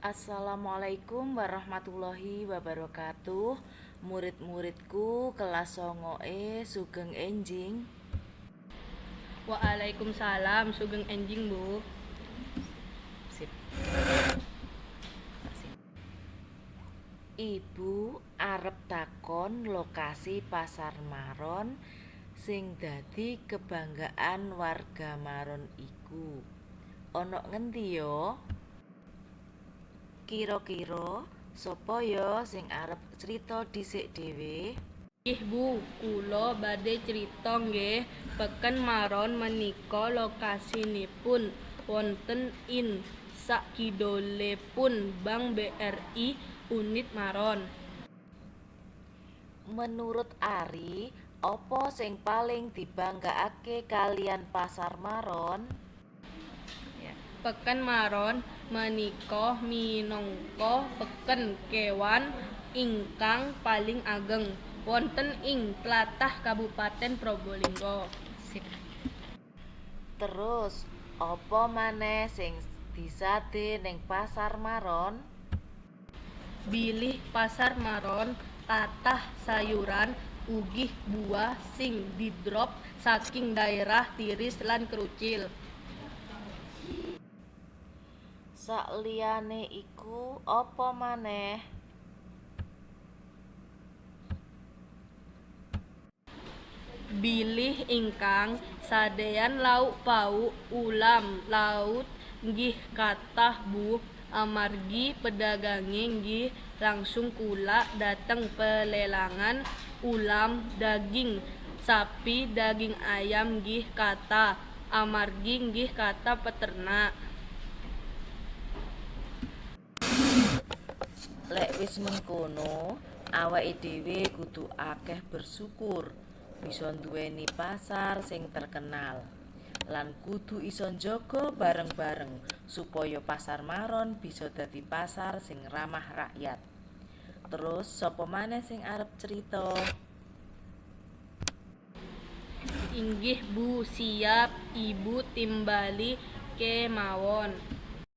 Assalamualaikum warahmatullahi wabarakatuh. Murid-muridku kelas songo E sugeng enjing. Waalaikumsalam sugeng enjing Bu. Sip. Ibu arep takon lokasi Pasar Maron sing dadi kebanggaan warga Maron iku. Ana ngendi ya? Kira-kira sapa ya sing arep crita dhisik dhewe? Ih Bu, kula badhe crita nggih peken maron menika lokasinipun wonten in sakidolepun Bank BRI unit Maron. Menurut Ari, apa sing paling dibanggaake kalian Pasar Maron? Peken Maron menika minangka peken kewan ingkang paling ageng wonten ing tlatah Kabupaten Probolinggo. Sip. Terus, apa maneh sing disade ning Pasar Maron? Bilih pasar maron tatah sayuran ugih buah sing didrop saking daerah tiris lan kerucil. Sakliyane iku apa maneh? Bilih ingkang sadeyan lauk pauk ulam laut nggih kathah Bu amargi pedagange nggih langsung kula dateng pelelangan ulam daging sapi daging ayam nggih kathah amargi nggih kathah peternak. Wis mengkono, awake dhewe kudu akeh bersyukur bisa nduweni pasar sing terkenal. Lan kudu iso njaga bareng-bareng supaya Pasar Maron bisa dadi pasar sing ramah rakyat. Terus sapa maneh sing arep crita? Inggih Bu siap Ibu timbali kemawon.